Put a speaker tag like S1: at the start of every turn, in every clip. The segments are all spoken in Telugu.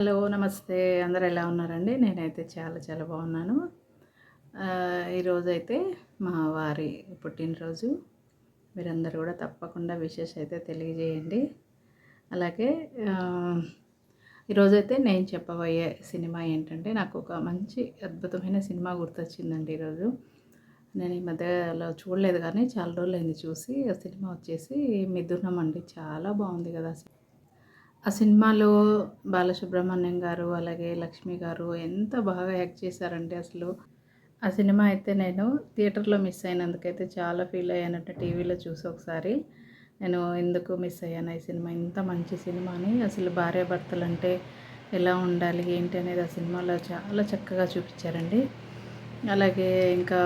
S1: హలో నమస్తే. అందరు ఎలా ఉన్నారండి? నేనైతే చాలా చాలా బాగున్నాను. ఈరోజైతే మా వారి పుట్టినరోజు. మీరందరూ కూడా తప్పకుండా విషెస్ అయితే తెలియజేయండి. అలాగే ఈరోజైతే నేను చెప్పబోయే సినిమా ఏంటంటే నాకు ఒక మంచి అద్భుతమైన సినిమా గుర్తొచ్చిందండి ఈరోజు. నేను ఈ మధ్యలో చూడలేదు కానీ చాలా రోజులైంది చూసి ఆ సినిమా వచ్చేసి మిథునం అండి చాలా బాగుంది కదా ఆ సినిమాలో బాలసుబ్రహ్మణ్యం గారు అలాగే లక్ష్మి గారు ఎంత బాగా యాక్ట్ చేశారంటే అసలు ఆ సినిమా అయితే నేను థియేటర్లో మిస్ అయినందుకైతే చాలా ఫీల్ అయ్యానంటే టీవీలో చూసి ఒకసారి నేను ఎందుకు మిస్ అయ్యాను? ఈ సినిమా ఇంత మంచి సినిమా అని అసలు భార్యాభర్తలు అంటే ఎలా ఉండాలి? ఏంటి అనేది ఆ సినిమాలో చాలా చక్కగా చూపించారండి. అలాగే ఇంకా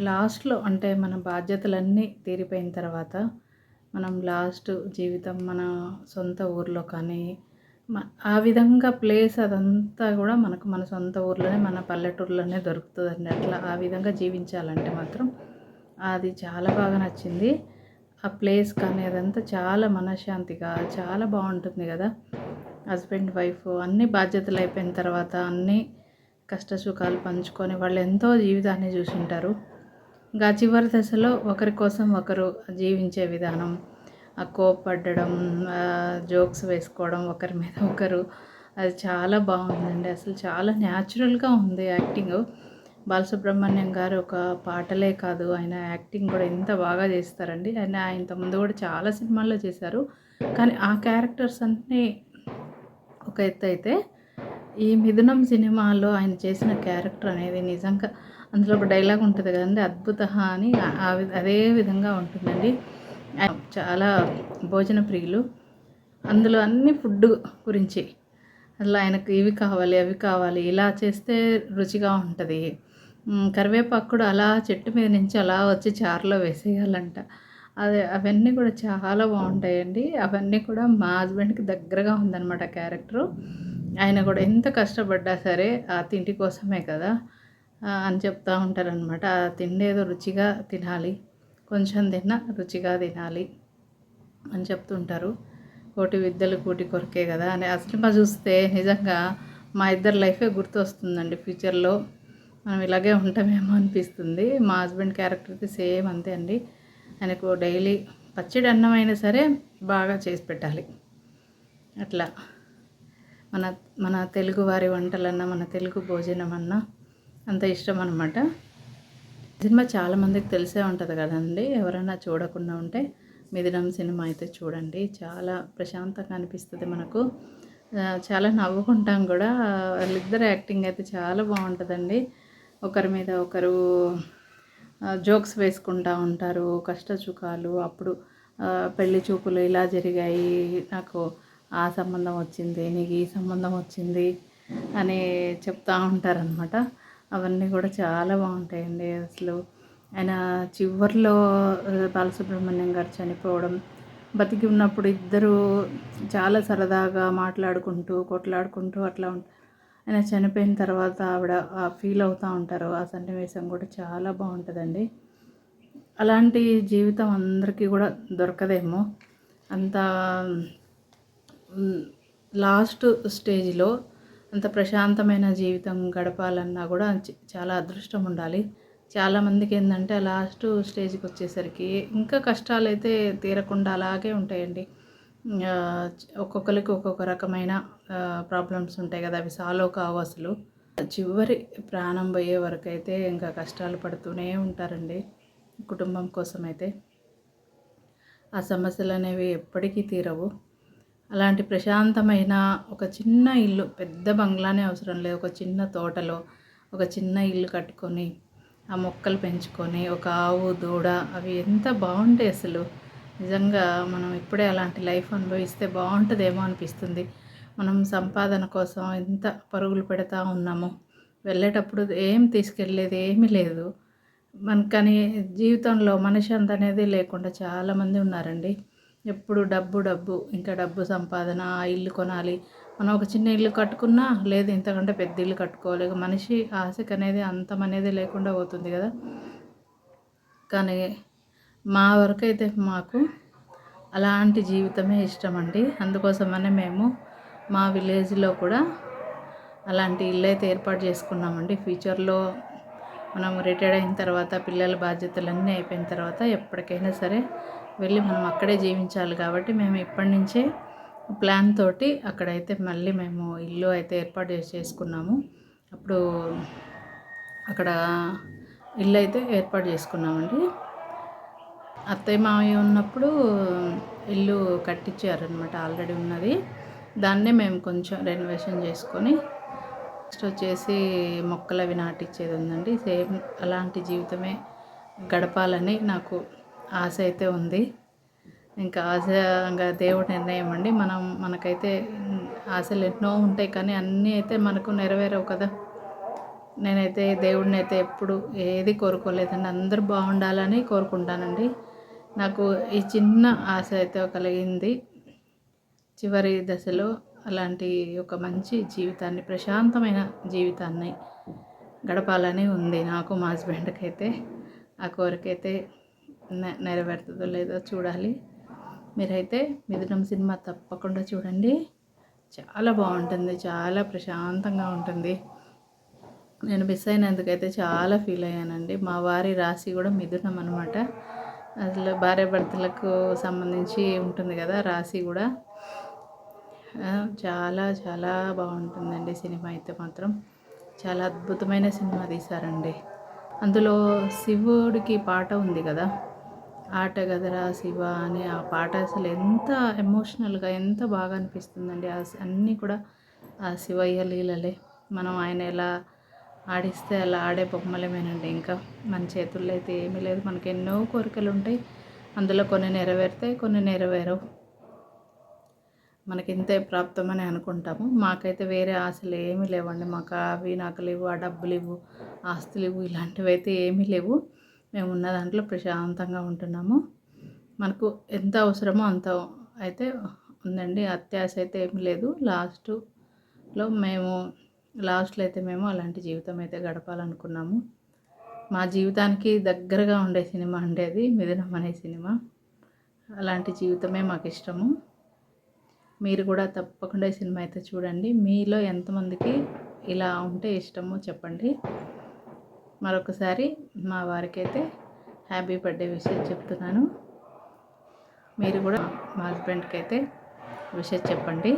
S1: లాస్ట్లో అంటే మన బాధ్యతలన్నీ తీరిపోయిన తర్వాత మనం లాస్ట్ జీవితం మన సొంత ఊర్లో కానీ మ- ఆ విధంగా ప్లేస్ అదంతా కూడా మనకు మన సొంత ఊర్లోనే మన పల్లెటూరులోనే దొరుకుతుందండి. అట్లా ఆ విధంగా జీవించాలంటే మాత్రం అది చాలా బాగా నచ్చింది. ఆ ప్లేస్ కానీ అదంతా చాలా మనశ్శాంతిగా చాలా బాగుంటుంది కదా. హస్బెండ్ వైఫ్ అన్ని బాధ్యతలు అయిపోయిన తర్వాత అన్నీ కష్ట సుఖాలు పంచుకొని వాళ్ళు ఎంతో జీవితాన్ని చూసుంటారు. ఇంకా చివరి దశలో ఒకరి కోసం ఒకరు జీవించే విధానం ఆ జోక్స్ వేసుకోవడం ఒకరి మీద ఒకరు. అది చాలా బాగుందండి. అసలు చాలా న్యాచురల్గా ఉంది యాక్టింగ్. బాలసుబ్రహ్మణ్యం గారు ఒక పాటలే కాదు ఆయన యాక్టింగ్ కూడా ఎంత బాగా చేస్తారండి. ఆయన ఇంతకుముందు కూడా చాలా సినిమాల్లో చేశారు. కానీ ఆ క్యారెక్టర్స్ అన్నీ ఒక ఎత్తు అయితే ఈ మిథునం సినిమాలో ఆయన చేసిన క్యారెక్టర్ అనేది నిజంగా అందులో ఒక డైలాగ్ ఉంటుంది కదండి అద్భుత అని అదే విధంగా ఉంటుందండి. చాలా భోజన ప్రియులు. అందులో అన్ని ఫుడ్ గురించి అందులో ఆయనకు ఇవి కావాలి అవి కావాలి ఇలా చేస్తే రుచిగా ఉంటుంది. కరివేపాకుడు కరివేపాకు కూడా అలా చెట్టు మీద నుంచి అలా వచ్చి చారులో వేసేయాలంట. అదే అవన్నీ కూడా చాలా బాగుంటాయండి. అవన్నీ కూడా మా హస్బెండ్కి దగ్గరగా ఉందన్నమాట క్యారెక్టరు. ఆయన కూడా ఎంత కష్టపడ్డా సరే ఆ తిండి కోసమే కదా. అని చెప్తూ ఉంటారనమాట ఆ తిండి ఏదో రుచిగా తినాలి. కొంచెం తిన్నా రుచిగా తినాలి అని చెప్తుంటారు. కోటి విద్యలు కోటి కొరకే కదా అని. ఆ సినిమా చూస్తే నిజంగా మా ఇద్దరు లైఫే గుర్తు వస్తుందండి ఫ్యూచర్లో మనం ఇలాగే ఉంటామేమో అనిపిస్తుంది. మా హస్బెండ్ క్యారెక్టర్ అయితే సేమ్ అంతే అండి. ఆయనకు డైలీ పచ్చడి అన్నం అయినా సరే బాగా చేసి పెట్టాలి. అట్లా. మన మన తెలుగు వారి వంటలన్నా మన తెలుగు భోజనం అన్నా అంత ఇష్టం అనమాట సినిమా చాలామందికి తెలిసే ఉంటుంది కదండి. ఎవరైనా చూడకుండా ఉంటే మిథునం సినిమా అయితే చూడండి. చాలా ప్రశాంతంగా అనిపిస్తుంది మనకు. చాలా నవ్వుకుంటాం కూడా. వాళ్ళిద్దరు యాక్టింగ్ అయితే చాలా బాగుంటుందండి. ఒకరి మీద ఒకరు జోక్స్ వేసుకుంటూ ఉంటారు. కష్టసుఖాలు అప్పుడు పెళ్ళి చూపులు ఇలా జరిగాయి. నాకు ఆ సంబంధం వచ్చింది నీకు ఈ సంబంధం వచ్చింది అని చెప్తూ ఉంటారనమాట అవన్నీ కూడా చాలా బాగుంటాయండి అసలు. ఆయన చివరిలో బాలసుబ్రహ్మణ్యం గారు చనిపోవడం బతికి ఉన్నప్పుడు ఇద్దరు చాలా సరదాగా మాట్లాడుకుంటూ కొట్లాడుకుంటూ అట్లా ఉంటారు ఆయన చనిపోయిన తర్వాత ఆవిడ ఫీల్ అవుతూ ఉంటారు. ఆ సన్నివేశం కూడా చాలా బాగుంటుందండి. అలాంటి జీవితం అందరికీ కూడా దొరకదేమో. అంత లాస్ట్ స్టేజ్లో అంత ప్రశాంతమైన జీవితం గడపాలన్నా కూడా చాలా అదృష్టం ఉండాలి. చాలామందికి ఏంటంటే లాస్ట్ స్టేజ్కి వచ్చేసరికి ఇంకా కష్టాలు అయితే తీరకుండా అలాగే ఉంటాయండి. ఒక్కొక్కరికి ఒక్కొక్క రకమైన ప్రాబ్లమ్స్ ఉంటాయి కదా అవి సాల్వ్ కావు అసలు. చివరి ప్రాణం పోయే వరకు అయితే ఇంకా కష్టాలు పడుతూనే ఉంటారండి కుటుంబం కోసం అయితే ఆ సమస్యలు అనేవి ఎప్పటికీ తీరవు. అలాంటి ప్రశాంతమైన ఒక చిన్న ఇల్లు పెద్ద బంగ్లానే అవసరం లేదు. ఒక చిన్న తోటలో ఒక చిన్న ఇల్లు కట్టుకొని ఆ మొక్కలు పెంచుకొని ఒక ఆవు దూడ అవి ఎంత బాగుంటాయి అసలు. నిజంగా మనం ఇప్పుడే అలాంటి లైఫ్ అనుభవిస్తే బాగుంటుందేమో అనిపిస్తుంది. మనం సంపాదన కోసం ఎంత పరుగులు పెడతా ఉన్నాము. వెళ్ళేటప్పుడు ఏం తీసుకెళ్ళేది ఏమీ లేదు. కానీ జీవితంలో మనశ్శాంతి అనేది లేకుండా చాలామంది ఉన్నారండి. ఎప్పుడు డబ్బు డబ్బు. ఇంకా డబ్బు సంపాదన ఆ ఇల్లు కొనాలి. మనం ఒక చిన్న ఇల్లు కట్టుకున్నా లేదు ఇంతకంటే పెద్ద ఇల్లు కట్టుకోవాలి. మనిషి ఆశకు అనేది అంతం అనేది లేకుండా పోతుంది కదా. కానీ మా వరకు అయితే మాకు అలాంటి జీవితమే ఇష్టం అండి అందుకోసమనే మేము మా విలేజ్లో కూడా అలాంటి ఇల్లు అయితే ఏర్పాటు చేసుకున్నామండి. ఫ్యూచర్లో మనం రిటైర్డ్ అయిన తర్వాత పిల్లల బాధ్యతలన్నీ అయిపోయిన తర్వాత ఎప్పటికైనా సరే వెళ్ళి మనం అక్కడే జీవించాలి కాబట్టి మేము ఇప్పటి నుంచే ప్లాన్ తోటి అక్కడైతే మళ్ళీ మేము ఇల్లు అయితే ఏర్పాటు చేసుకున్నాము. అప్పుడు అక్కడ ఇల్లు అయితే ఏర్పాటు చేసుకున్నామండి. అత్తయ్య మావయ్య ఉన్నప్పుడు ఇల్లు కట్టించారనమాట ఆల్రెడీ ఉన్నది. దాన్నే మేము కొంచెం రెనోవేషన్ చేసుకొని నెక్స్ట్ వచ్చేసి మొక్కలు అవి నాటించేది ఉందండి. సేమ్ అలాంటి జీవితమే గడపాలని నాకు ఆశ అయితే ఉంది. ఇంకా ఆశగా దేవుడి నిర్ణయం అండి. మనం మనకైతే ఆశలు ఎన్నో ఉంటాయి కానీ అన్నీ అయితే మనకు నెరవేరవు కదా. నేనైతే దేవుడిని అయితే ఎప్పుడు ఏది కోరుకోలేదండి. అందరూ బాగుండాలని కోరుకుంటానండి. నాకు ఈ చిన్న ఆశ అయితే కలిగింది చివరి దశలో అలాంటి ఒక మంచి జీవితాన్ని ప్రశాంతమైన జీవితాన్ని గడపాలని ఉంది. నాకు మా హస్బెండ్కి అయితే ఆ కోరిక అయితే నెరవేరుతుందో లేదో చూడాలి. మీరైతే మిథునం సినిమా తప్పకుండా చూడండి. చాలా బాగుంటుంది చాలా ప్రశాంతంగా ఉంటుంది. నేను మిస్ అయినందుకైతే చాలా ఫీల్ అయ్యానండి. మా వారి రాశి కూడా మిథునం అనమాట అసలు భార్యాభర్తలకు సంబంధించి ఉంటుంది కదా రాశి కూడా. చాలా చాలా బాగుంటుందండి సినిమా అయితే మాత్రం. చాలా అద్భుతమైన సినిమా తీశారండి. అందులో శివుడికి పాట ఉంది కదా. ఆట గదరా శివ అని ఆ పాట అసలు ఎంత ఎమోషనల్గా ఎంత బాగా అనిపిస్తుందండి. అన్నీ కూడా ఆ శివయ్య లీలలే. మనం ఆయన ఎలా ఆడిస్తే అలా ఆడే బొమ్మలమేనండి ఇంకా. మన చేతుల్లో అయితే ఏమీ లేదు. మనకి ఎన్నో కోరికలు ఉంటాయి అందులో కొన్ని నెరవేరుతాయి కొన్ని నెరవేరవు. మనకి ఇంతే ప్రాప్తమని అనుకుంటాము. మాకైతే వేరే ఆశలు ఏమీ లేవండి. మాకు అవి నాకు లేవు ఆ డబ్బులు ఇవ్వు ఆస్తులు ఇవ్వు ఇలాంటివి అయితే ఏమీ లేవు. మేము ఉన్న దాంట్లో ప్రశాంతంగా ఉంటున్నాము. మనకు ఎంత అవసరమో అంత అయితే ఉందండి. అత్యాశ అయితే ఏమీ లేదు. లాస్ట్లో మేము లాస్ట్లో అయితే మేము అలాంటి జీవితం అయితే గడపాలనుకున్నాము. మా జీవితానికి దగ్గరగా ఉండే సినిమా ఉండేది మిథునం అనే సినిమా. అలాంటి జీవితమే మాకు ఇష్టము. మీరు కూడా తప్పకుండా ఈ సినిమా అయితే చూడండి. మీలో ఎంతమందికి ఇలా ఉంటే ఇష్టమో చెప్పండి. మరొకసారి మా వారికైతే హ్యాపీ బర్త్డే విషయం చెప్తున్నాను. మీరు కూడా మా హస్బెండ్కి అయితే విషయం చెప్పండి.